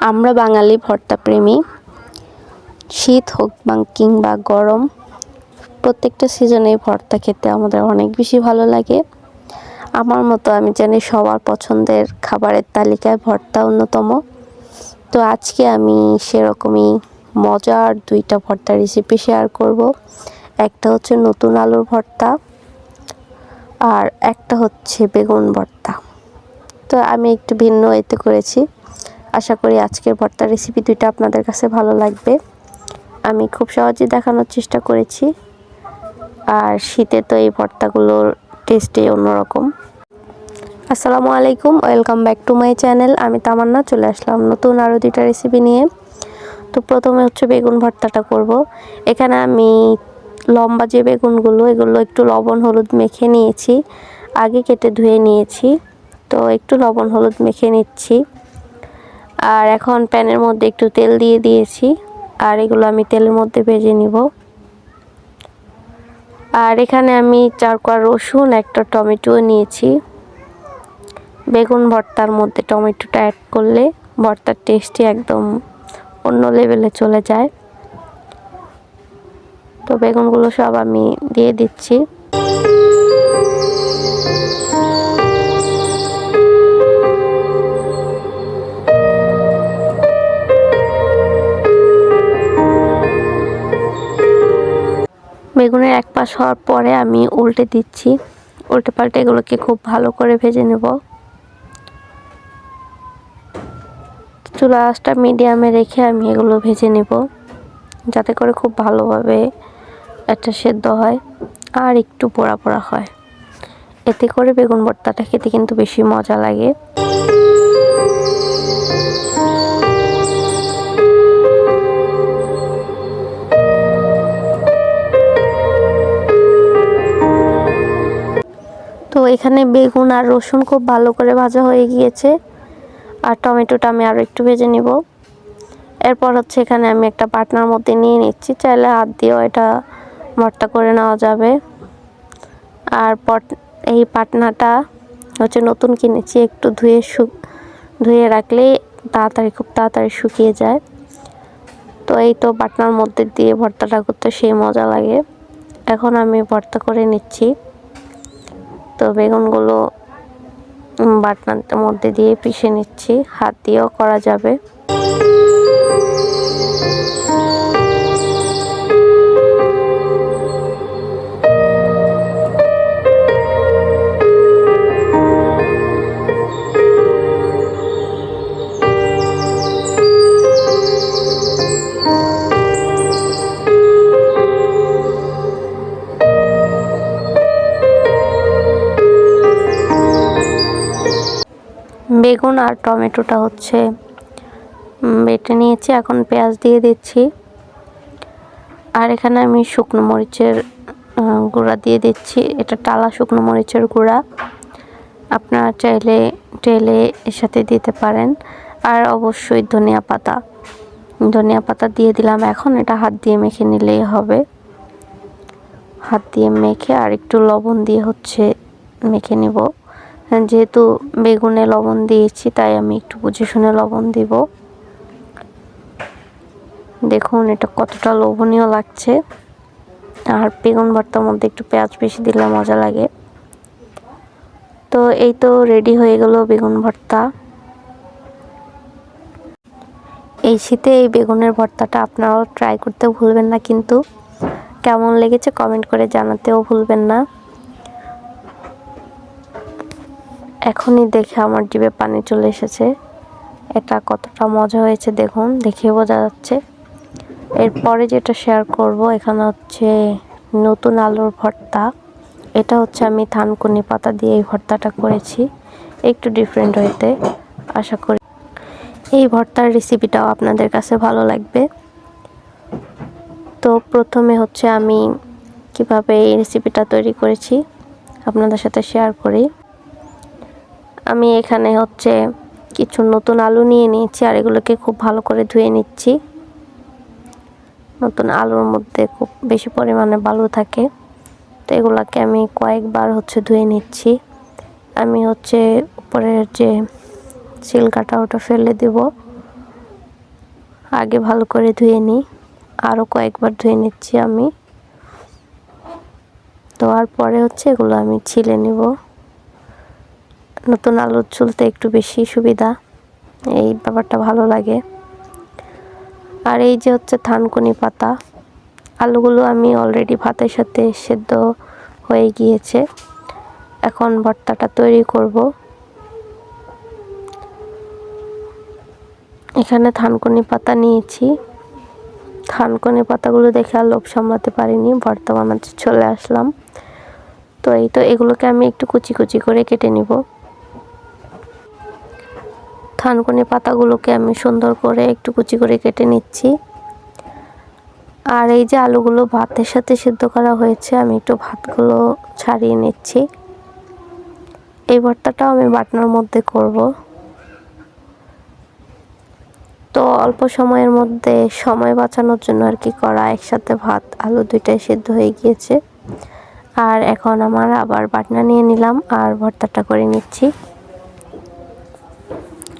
আমরা বাঙালি ভর্তা প্রেমী শীত হোক বা কিংবা গরম, প্রত্যেকটা সিজনে ভর্তা খেতে আমাদের অনেক বেশি ভালো লাগে। আমার মতো আমি জানি সবার পছন্দের খাবারের তালিকায় ভর্তা অন্যতম। তো আজকে আমি সেরকমই মজার দুইটা ভর্তা রেসিপি শেয়ার করব। একটা হচ্ছে নতুন আলুর ভর্তা আর একটা হচ্ছে বেগুন ভর্তা। তো আমি একটু ভিন্ন এতে করেছি। আশা করি আজকের ভর্তা রেসিপি দুইটা আপনাদের কাছে ভালো লাগবে। আমি খুব সহজেই দেখানোর চেষ্টা করেছি। আর শীতে তো এই ভর্তাগুলোর টেস্টে অন্যরকম। আসসালামু আলাইকুম welcome back to my channel আমি তামান্না, চলে আসলাম নতুন আরও দুইটা রেসিপি নিয়ে। তো প্রথমে হচ্ছে বেগুন ভর্তাটা করব। এখানে আমি লম্বা যে বেগুনগুলো, এগুলো একটু লবণ, হলুদ মেখে নিয়েছি। আগে কেটে ধুয়ে নিয়েছি। তো একটু লবণ, হলুদ মেখে নিচ্ছি। আর এখন প্যানের মধ্যে একটু তেল দিয়ে দিয়েছি। আর এগুলো আমি তেলের মধ্যে ভেজে নিব। আর এখানে আমি চার কোয়া রসুন, একটা টমেটো নিয়েছি। বেগুন ভর্তার মধ্যে টমেটোটা অ্যাড করলে ভর্তার টেস্টই একদম অন্য লেভেলে চলে যায়। তো বেগুনগুলো সব আমি দিয়ে দিচ্ছি। বেগুনের এক পাশ হওয়ার পরে আমি উল্টে দিচ্ছি। উল্টে পাল্টে এগুলোকে খুব ভালো করে ভেজে নেব। চুলা মিডিয়ামে রেখে আমি এগুলো ভেজে নেব, যাতে করে খুব ভালোভাবে একটা সেদ্ধ হয় আর একটু পোড়া পোড়া হয়। এতে করে বেগুন ভর্তাটা খেতে কিন্তু বেশি মজা লাগে। তো এখানে বেগুন আর রসুন খুব ভালো করে ভাজা হয়ে গিয়েছে। আর টমেটোটা আমি আরও একটু ভেজে নিব। এরপর হচ্ছে এখানে আমি একটা পাটনার মধ্যে নিয়ে নিচ্ছি। চাইলে হাত দিয়েও এটা ভর্তা করে নেওয়া যাবে। আর পট, এই পাটনাটা হচ্ছে নতুন কিনেছি, একটু ধুয়ে শু, ধুয়ে রাখলে তাড়াতাড়ি, খুব তাড়াতাড়ি শুকিয়ে যায়। তো এই তো পাটনার মধ্যে দিয়ে ভর্তাটা করতে সেই মজা লাগে। এখন আমি ভর্তা করে নিচ্ছি। তো বেগুনগুলো বাটনার মধ্যে দিয়ে পিষে নিচ্ছি। হাত দিয়েও করা যাবে। বেগুন আর টমেটোটা হচ্ছে বেটে নিয়েছি। এখন পেঁয়াজ দিয়ে দিচ্ছি। আর এখানে আমি শুকনো মরিচের গুঁড়া দিয়ে দিচ্ছি। এটা টালা শুকনো মরিচের গুঁড়া। আপনারা চাইলে, টেলে এর সাথে দিতে পারেন। আর অবশ্যই ধনিয়া পাতা। ধনিয়া পাতা দিয়ে দিলাম এখন। এটা হাত দিয়ে মেখে নিলেই হবে। হাত দিয়ে মেখে আর একটু লবণ দিয়ে হচ্ছে মেখে নিব। যেহেতু বেগুনে লবণ দিয়েছি, তাই আমি একটু বুঝে শুনে লবণ দিব। দেখুন এটা কতটা লোভনীয় লাগছে। আর বেগুন ভর্তার মধ্যে একটু পেঁয়াজ বেশি দিলে মজা লাগে। তো এই তো রেডি হয়ে গেল বেগুন ভর্তা। এই শীতে এই বেগুনের ভর্তাটা আপনারাও ট্রাই করতে ভুলবেন না কিন্তু। কেমন লেগেছে কমেন্ট করে জানাতেও ভুলবেন না। এখনই দেখে আমার জিভে পানি চলে এসেছে। এটা কতটা মজা হয়েছে দেখুন দেখে বোঝা যাচ্ছে। এরপরে যেটা শেয়ার করব, এখানে হচ্ছে নতুন আলুর ভর্তা। এটা হচ্ছে আমি থানকুনি পাতা দিয়ে এই ভর্তাটা করেছি, একটু ডিফারেন্ট হইতে আশা করি। এই ভর্তার রেসিপিটাও আপনাদের কাছে ভালো লাগবে। তো প্রথমে হচ্ছে আমি কীভাবে এই রেসিপিটা তৈরি করেছি, আপনাদের সাথে শেয়ার করি। আমি এখানে হচ্ছে কিছু নতুন আলু নিয়ে নিয়েছি আর এগুলোকে খুব ভালো করে ধুয়ে নিচ্ছি। নতুন আলুর মধ্যে খুব বেশি পরিমাণে বালু থাকে। তো এগুলোকে আমি কয়েকবার হচ্ছে ধুয়ে নিচ্ছি। আমি হচ্ছে উপরের যে সিলকাটা ওটা ফেলে দেব। আগে ভালো করে ধুয়ে নিই। আরও কয়েকবার ধুয়ে নিচ্ছি আমি। তো আর পরে হচ্ছে এগুলো আমি ছিলে নিব। নতুন আলু চুলতে একটু বেশি সুবিধা। এই ব্যাপারটা ভালো লাগে। আর এই যে হচ্ছে থানকুনি পাতা, আলুগুলো আমি অলরেডি ভাতের সাথে সেদ্ধ হয়ে গিয়েছে। এখন ভর্তাটা তৈরি করব। এখানে থানকুনি পাতা নিয়েছি। থানকুনি পাতাগুলো দেখে আর লোভ সামলাতে পারিনি, ভর্তা বানাতে চলে আসলাম। তো এই তো এগুলোকে আমি একটু কুচি কুচি করে কেটে নিব। থানকুনি পাতাগুলোকে আমি সুন্দর করে একটু কুচি করে কেটে নিচ্ছি। আর এই যে আলুগুলো ভাতের সাথে সিদ্ধ করা হয়েছে, আমি একটু ভাতগুলো ছাড়িয়ে নিচ্ছি। এই ভর্তাটাও আমি বাটনার মধ্যে করব। তো অল্প সময়ের মধ্যে সময় বাঁচানোর জন্য আর কি করা একসাথে ভাত, আলু দুইটাই সিদ্ধ হয়ে গিয়েছে। আর এখন আমার আবার বাটনা নিয়ে নিলাম আর ভর্তাটা করে নিচ্ছি।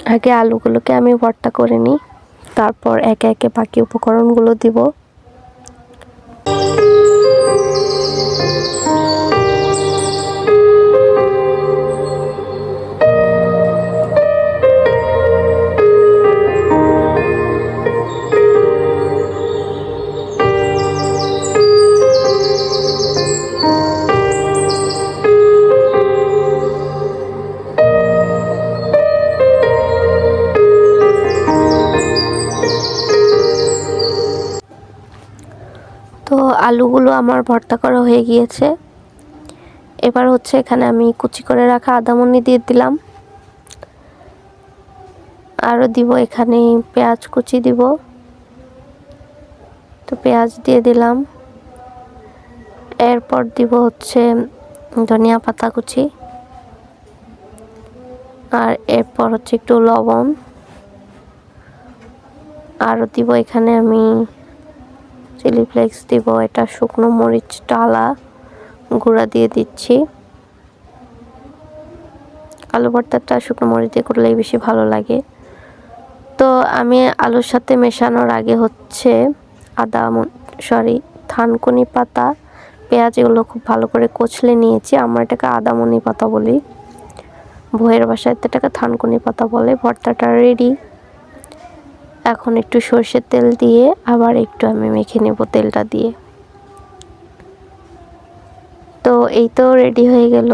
আগে আলুগুলোকে আমি ভর্তা করে নিই। তারপর একে একে বাকি উপকরণগুলো দিব। তো আলুগুলো আমার ভর্তা করা হয়ে গিয়েছে। এবার হচ্ছে এখানে আমি কুচি করে রাখা আদামনি দিয়ে দিলাম। আরও দিব এখানে পেঁয়াজ কুচি দিব। তো পেঁয়াজ দিয়ে দিলাম। এরপর দিব হচ্ছে ধনিয়া পাতা কুচি। আর এরপর হচ্ছে একটু লবণ। আরও দিব এখানে আমি চিলি ফ্লেক্স দিব, এটা শুকনো মরিচ ডালা গুঁড়া দিয়ে দিচ্ছি। আলু ভর্তাটা শুকনো মরিচ দিয়ে করলেই বেশি ভালো লাগে। তো আমি আলুর সাথে মেশানোর আগে হচ্ছে আদা সরি থানকুনি পাতা, পেঁয়াজ এগুলো খুব ভালো করে কচলে নিয়েছি। আমরা এটাকে আদামনি পাতা বলি। ভয়ের বাসায় এটাকে থানকুনি পাতা বলে। ভর্তাটা রেডি এখন একটু সর্ষের তেল দিয়ে আবার একটু আমি মেখে নেব তেলটা দিয়ে। তো এই তো রেডি হয়ে গেল।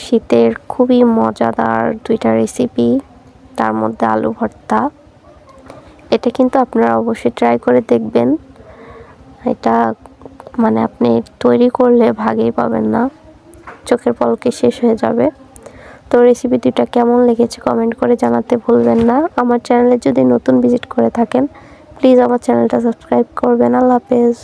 শীতের খুবই মজাদার দুইটা রেসিপি তার মধ্যে আলু ভর্তা। এটা কিন্তু আপনারা অবশ্যই ট্রাই করে দেখবেন। এটা মানে আপনি তৈরি করলে ভাগেই পাবেন না। চোখের পলকে শেষ হয়ে যাবে। তো রেসিপি দুটা কেমন লেগেছে কমেন্ট করে জানাতে ভুলবেন না। আমার চ্যানেলে যদি নতুন ভিজিট করে থাকেন প্লিজ আমার চ্যানেলটা সাবস্ক্রাইব করবেন। আল্লাহ হাফেজ।